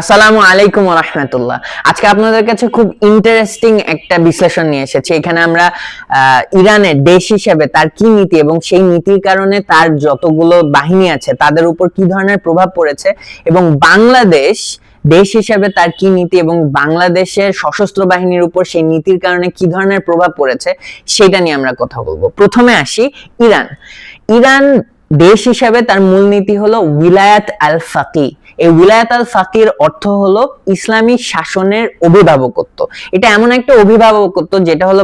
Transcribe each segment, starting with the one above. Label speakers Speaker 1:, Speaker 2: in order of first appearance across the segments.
Speaker 1: আসসালামু আলাইকুম রহমতুল্লাহ। আজকে আপনাদের কাছে খুব ইন্টারেস্টিং একটা বিশ্লেষণ নিয়ে এসেছি। এখানে আমরা ইরানের দেশ হিসেবে তার কি নীতি এবং সেই নীতির কারণে তার যতগুলো বাহিনী আছে, তাদের উপর কি ধরনের প্রভাব পড়েছে এবং বাংলাদেশ দেশ হিসেবে তার কি নীতি এবং বাংলাদেশের সশস্ত্র বাহিনীর উপর সেই নীতির কারণে কি ধরনের প্রভাব পড়েছে, সেটা নিয়ে আমরা কথা বলব। প্রথমে আসি ইরান। ইরান দেশ হিসেবে তার মূলনীতি হলো উইলায়াত আল ফাকি এই উইলায়াত আল ফাকির অর্থ হলো ইসলামী শাসনের অভিভাবকত্ব। এটা এমন একটা অভিভাবকত্ব যেটা হলো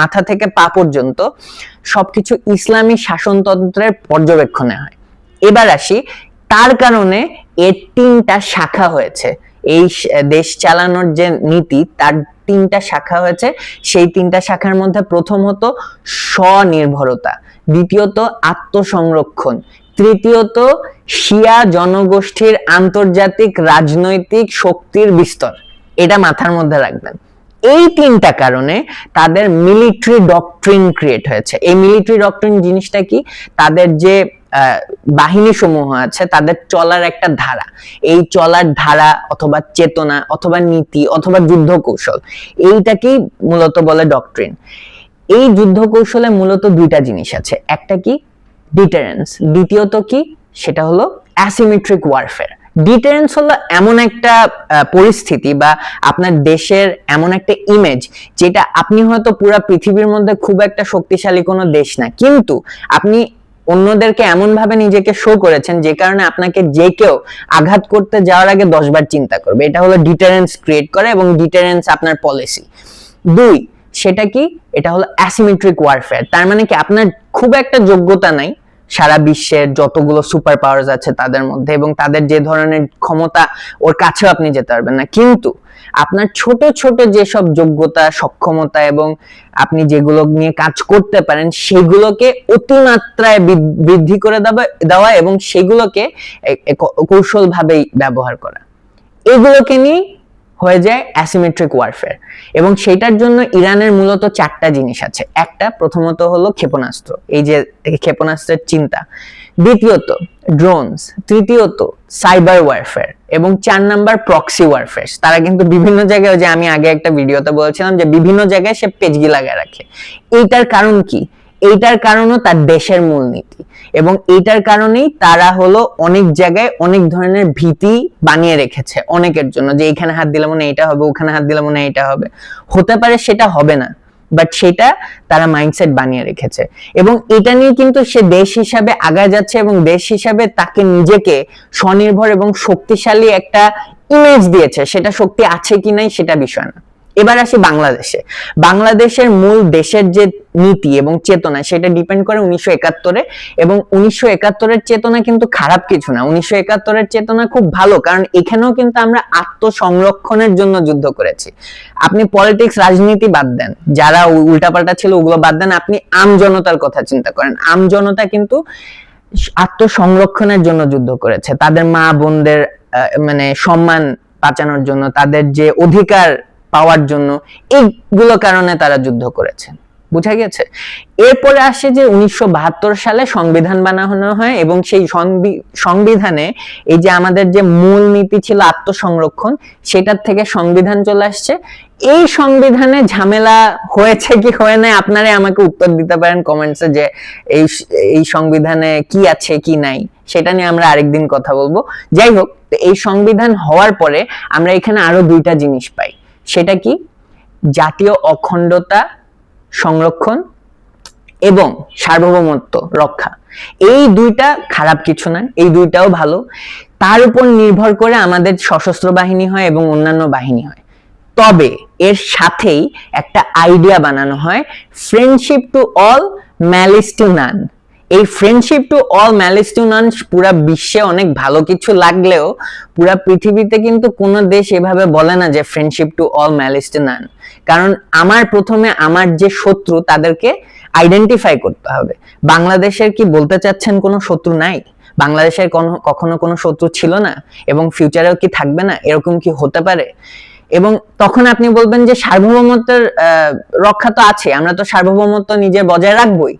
Speaker 1: মাথা থেকে পা পর্যন্ত সবকিছু ইসলামী শাসনতন্ত্রের পর্যবেক্ষণে হয়। এবার আসি, তার কারণে এর তিনটা শাখা হয়েছে। এই দেশ চালানোর যে নীতি, তার তিনটা শাখা হয়েছে। সেই তিনটা শাখার মধ্যে প্রথম হতো স্বনির্ভরতা, দ্বিতীয়ত আত্মসংরক্ষণ, তৃতীয়ত শিয়া জনগোষ্ঠীর আন্তর্জাতিক রাজনৈতিক শক্তির বিস্তর। এটা মাথার মধ্যে রাখবেন। এই তিনটা কারণে তাদের মিলিটারি ডকট্রিন ক্রিয়েট হয়েছে। এই মিলিটারি ডকট্রিন জিনিসটা কি? তাদের যে বাহিনী সমূহ আছে, তাদের চলার একটা ধারা। এই চলার ধারা অথবা চেতনা অথবা নীতি অথবা যুদ্ধ কৌশল এইটাকেই মূলত বলে ডকট্রিন এই যুদ্ধ কৌশলে মূলত দুইটা জিনিস আছে। একটা কি? ডিটারেন্স দ্বিতীয়ত কি? সেটা হলো অ্যাসিমেট্রিক ওয়ারফেয়ার ডিটারেন্স হলো এমন একটা পরিস্থিতি বা আপনার দেশের এমন একটা ইমেজ যেটা আপনি হয়তো পুরো পৃথিবীর মধ্যে খুব একটা শক্তিশালী কোনো দেশ না। কিন্তু আপনি অন্যদেরকে এমন ভাবে নিজেকে শো করেছেন যে কারণে আপনাকে যে কেউ আঘাত করতে যাওয়ার আগে দশবার চিন্তা করবে। এটা হলো ডিটারেন্স ক্রিয়েট করে এবং ডিটারেন্স আপনার পলিসি দুই, সেটা কি? এটা হলো অ্যাসিমেট্রিক ওয়ারফেয়ার তার মানে কি আপনার খুব একটা যোগ্যতা নাই সারা বিশ্বের যতগুলো সুপার পাওয়ার্স আছে তাদের মধ্যে এবং তাদের যে ধরনের ক্ষমতা ওর কাছেও আপনি যেতে পারবেন না। কিন্তু আপনার ছোট ছোট যেসব যোগ্যতা, সক্ষমতা এবং আপনি যেগুলো নিয়ে কাজ করতে পারেন, সেগুলোকে অতিমাত্রায় বৃদ্ধি করে দেওয়া দেওয়া এবং সেগুলোকে কৌশল ভাবেই ব্যবহার করা। এগুলোকে নিয়ে হয়ে যায় অ্যাসিমেট্রিক ওয়ারফেয়ার এবং সেটার জন্য ইরানের মূলত চারটা জিনিস আছে। একটা প্রথমত হলো ক্ষেপণাস্ত্র, এই যে ক্ষেপণাস্ত্রের চিন্তা। দ্বিতীয়ত ড্রোনস তৃতীয়ত সাইবার ওয়ারফেয়ার এবং চার নাম্বার প্রক্সি ওয়ারফেয়ার তারা কিন্তু বিভিন্ন জায়গায় যে আমি আগে একটা ভিডিওতে বলছিলাম যে বিভিন্ন জায়গায় সে পেজগি লাগায় রাখে। এইটার কারণ কি? এইটার কারণও তার দেশের মূলনীতি। এবং এইটার কারণেই তারা হলো অনেক জায়গায় অনেক ধরনের ভীতি বানিয়ে রেখেছে অনেকের জন্য যে এখানে হাত দিলে মনে এটা হবে, ওখানে হাত দিলে মনে এটা হবে। হতে পারে সেটা হবে না বাট সেটা তারা মাইন্ডসেট বানিয়ে রেখেছে। এবং এটা নিয়ে কিন্তু সে দেশ হিসাবে আগায় যাচ্ছে এবং দেশ হিসাবে তাকে নিজেকে স্বনির্ভর এবং শক্তিশালী একটা ইমেজ দিয়েছে। সেটা শক্তি আছে কি নাই সেটা বিষয় না। এবার আসি বাংলাদেশে। বাংলাদেশের মূল দেশের যে নীতি এবং চেতনা, সেটা ডিপেন্ড করে উনিশশো একাত্তরে এবং উনিশশো একাত্তরের চেতনা কিন্তু খারাপ কিছু না। উনিশশো একাত্তরের চেতনা খুব ভালো, কারণ এখানেও কিন্তু আমরা আত্মসংরক্ষণের জন্য যুদ্ধ করেছি। আপনি পলিটিক্স রাজনীতি বাদ দেন, যারা উল্টাপাল্টা ছিল ওগুলো বাদ দেন, আপনি আম জনতার কথা চিন্তা করেন। আম জনতা কিন্তু আত্মসংরক্ষণের জন্য যুদ্ধ করেছে। তাদের মা বোনদের মানে সম্মান বাঁচানোর জন্য, তাদের যে অধিকার পাওয়ার জন্য এইগুলো কারণে তারা যুদ্ধ করেছেন বুঝা গেছে? এরপরে আসে যে উনিশশো বাহাত্তর সালে সংবিধান বানানো হয় এবং সেই সংবি- সংবিধানে এই যে আমাদের যে মূল নীতি ছিল আত্মসংরক্ষণ, সেটার থেকে সংবিধান চলে আসছে। এই সংবিধানে ঝামেলা হয়েছে কি হয় না আপনারা আমাকে উত্তর দিতে পারেন কমেন্টসে যে এই এই সংবিধানে কি আছে, কি নাই, সেটা নিয়ে আমরা আরেকদিন কথা বলব। যাই হোক এই সংবিধান হওয়ার পরে আমরা এখানে আরও দুইটা জিনিস পাই। সেটা কি? জাতীয় অখণ্ডতা সংরক্ষণ এবং সার্বভৌমত্ব রক্ষা। এই দুইটা খারাপ কিছু না এই দুইটাও ভালো। তার উপর নির্ভর করে আমাদের সশস্ত্র বাহিনী হয় এবং অন্যান্য বাহিনী হয়। তবে এর সাথেই একটা আইডিয়া বানানো হয় friendship to all malice to none এই friendship to all malice to none পুরা বিশ্বে অনেক ভালো কিছু লাগলেও পুরা পৃথিবীতে কিন্তু কোনো দেশ এভাবে বলে না যে friendship to all malice to none কারণ আমার প্রথমে আমার যে শত্রু তাদেরকে আইডেন্টিফাই করতে হবে। বাংলাদেশের কি বলতে চাচ্ছেন কোনো শত্রু নাই? বাংলাদেশের কোনো, কখনো কোনো শত্রু ছিল না? এবং ফিউচারেও কি থাকবে না? এরকম কি হতে পারে? এবং তখন আপনি বলবেন যে সার্বভৌমত্বের রক্ষা তো আছে, আমরা তো সার্বভৌমত্ব নিজে বজায় রাখবই।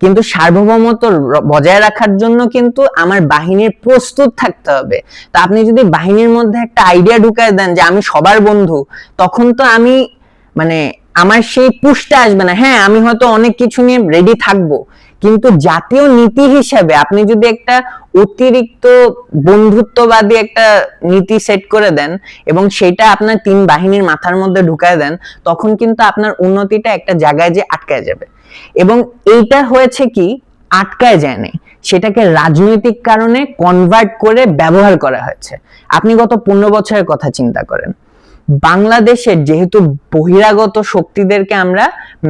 Speaker 1: কিন্তু সার্বভৌমত্ব বজায় রাখার জন্য কিন্তু আমার বাহিনীর প্রস্তুত থাকতে হবে। তা আপনি যদি বাহিনীর মধ্যে একটা আইডিয়া ঢুকায় দেন যে আমি সবার বন্ধু, তখন তো আমি মানে আমার সেই পুষটা আসবে না। হ্যাঁ আমি হয়তো অনেক কিছু নিয়ে রেডি থাকব, কিন্তু জাতীয় নীতি হিসাবে আপনি যদি একটা অতিরিক্ত বন্ধুত্ববাদী একটা নীতি সেট করে দেন এবং সেটা আপনার তিন বাহিনীর মাথার মধ্যে ঢুকায় দেন, তখন কিন্তু আপনার উন্নতিটা একটা জায়গায় যে আটকায় যাবে। এবং এইটা হয়েছে কি? আটকায় যায়নি। সেটাকে রাজনৈতিক কারণে কনভার্ট করে ব্যবহার করা হয়েছে। আপনি গত পনেরো বছরের কথা চিন্তা করেন। বাংলাদেশের যেহেতু বহিরাগত শক্তিদেরকে আমরা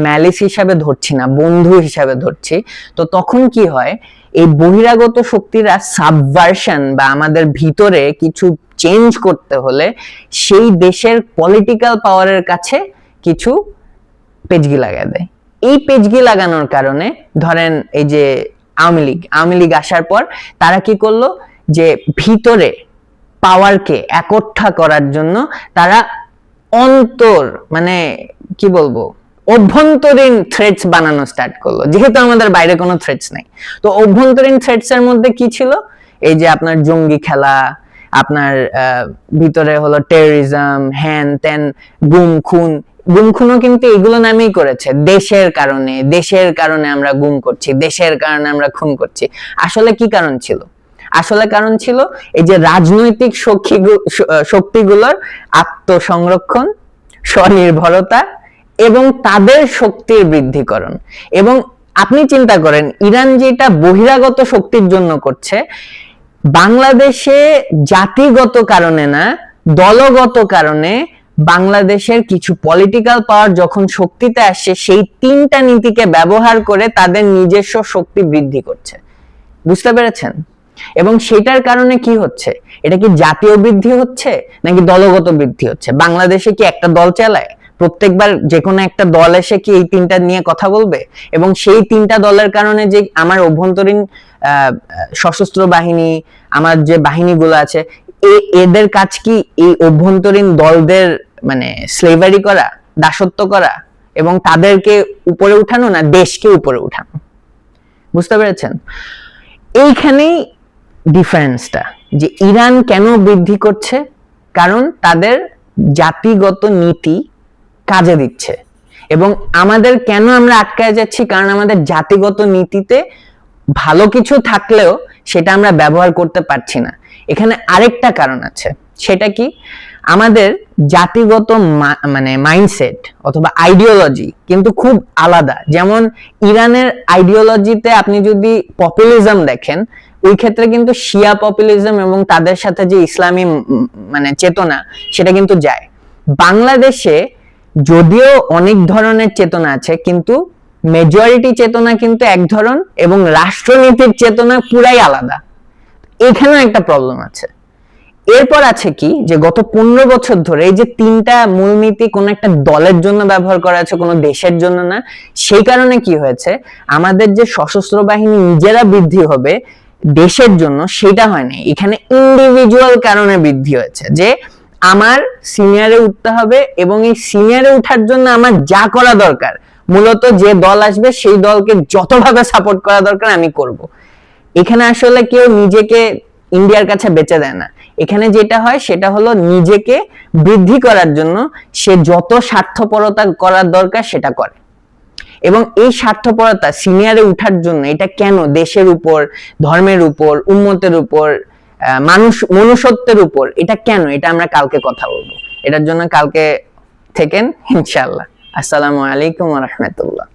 Speaker 1: ম্যালিস হিসাবে ধরছি না, বন্ধু হিসাবে ধরছি, তো তখন কি হয়? এই বহিরাগত শক্তিরা সাবভার্সন বা আমাদের ভিতরে কিছু চেঞ্জ করতে হলে সেই দেশের পলিটিক্যাল পাওয়ারের কাছে কিছু পেজগি লাগায় দেয়। এই পেজগি লাগানোর কারণে ধরেন এই যে আওয়ামী লীগ আওয়ামী লীগ আসার পর তারা কি করল? যে ভিতরে পাওয়ারকে একঠা করার জন্য তারা অন্তর মানে কি বলব? অভ্যন্তরীণ থ্রেটস বানানো স্টার্ট করল। যেহেতু আমাদের বাইরে কোনো থ্রেটস নাই। তো অভ্যন্তরীণ থ্রেটস এর মধ্যে কি ছিল? এই যে আপনার জঙ্গি খেলা, আপনার ভিতরে হলো টেররিজম হ্যান ত্যান গুম খুন গুম খুনও কিন্তু এগুলো নামেই করেছে। দেশের কারণে দেশের কারণে আমরা গুম করছি, দেশের কারণে আমরা খুন করছি। আসলে কি কারণ ছিল? আসলে কারণ ছিল এই যে রাজনৈতিক শক্তি- শক্তিগুলোর আত্মসংরক্ষণ, স্বনির্ভরতা এবং তাদের শক্তির বৃদ্ধিকরণ। এবং আপনি চিন্তা করেন, ইরান যেটা বহিরাগত শক্তির জন্য করছে, বাংলাদেশে জাতিগত কারণে না, দলগত কারণে বাংলাদেশের কিছু পলিটিক্যাল পাওয়ার যখন শক্তিতে আসছে, সেই তিনটা নীতিকে ব্যবহার করে তাদের নিজস্ব শক্তি বৃদ্ধি করছে। বুঝতে পেরেছেন? এবং সেটার কারণে কি হচ্ছে? এটা কি জাতীয় বৃদ্ধি হচ্ছে, নাকি দলগত বৃদ্ধি হচ্ছে? বাংলাদেশে কি একটা দল চালায়? প্রত্যেকবার যে কোনো একটা দল এসে কি এই তিনটা নিয়ে কথা বলবে? এবং সেই তিনটা দলের কারণে যে আমার অভ্যন্তরীণ সশস্ত্র বাহিনী, আমার যে বাহিনীগুলো আছে এদের কাজ কি এই অভ্যন্তরীণ দলদের মানে স্লেভারি করা, দাসত্ব করা এবং তাদেরকে উপরে উঠানো না দেশকে উপরে উঠানো? বুঝতে পেরেছেন? এইখানেই ডিফারেন্সটা যে ইরান কেন বৃদ্ধি করছে? কারণ তাদের জাতিগত নীতি কাজে দিচ্ছে। এবং আমাদের কেন আমরা আটকায় যাচ্ছি? কারণ আমাদের জাতিগত নীতিতে ভালো কিছু থাকলেও সেটা আমরা ব্যবহার করতে পারছি না। এখানে আরেকটা কারণ আছে। সেটা কি? আমাদের জাতিগত মানে মাইন্ডসেট অথবা আইডিওলজি কিন্তু খুব আলাদা। যেমন ইরানের আইডিওলজিতে আপনি যদি পপুলিজম দেখেন, ওই ক্ষেত্রে কিন্তু শিয়া পপুলিজম এবং তাদের সাথে যে ইসলামী মানে চেতনা, সেটা কিন্তু যায়। বাংলাদেশে যদিও অনেক ধরনের চেতনা আছে, কিন্তু মেজরিটি চেতনা কিন্তু এক ধরন এবং রাষ্ট্রনীতির চেতনা পুরাই আলাদা। এখানেও একটা প্রবলেম আছে। এরপর আছে কি? যে গত পনেরো বছর ধরে এই যে তিনটা মূলনীতি কোন একটা দলের জন্য ব্যবহার করা আছে, কোনো দেশের জন্য না, সেই কারণে কি হয়েছে? আমাদের যে সশস্ত্র বাহিনী নিজেরা বৃদ্ধি হবে দেশের জন্য সেটা হয়নি। এখানে ইন্ডিভিজুয়াল কারণে বৃদ্ধি হয়েছে যে আমার সিনিয়রে উঠতে হবে এবং এই সিনিয়রে উঠার জন্য আমার যা করা দরকার, মূলত যে দল আসবে সেই দলকে যতভাবে সাপোর্ট করা দরকার আমি করব। এখানে আসলে কেউ নিজেকে ইন্ডিয়ার কাছে বেচে দেয় না। এখানে যেটা হয়, সেটা হলো নিজেকে বৃদ্ধি করার জন্য সে যত স্বার্থপরতা করার দরকার, সেটা করে। এবং এই স্বার্থপরতা সিনিয়রে উঠার জন্য এটা কেন দেশের উপর, ধর্মের উপর, উন্মতের উপর মানুষ, মনুষ্যত্বের উপর, এটা কেন? এটা আমরা কালকে কথা বলব। এটার জন্য কালকে থেকেন, ইনশাআল্লাহ। আসসালামু আলাইকুম রহমতুল্লাহ।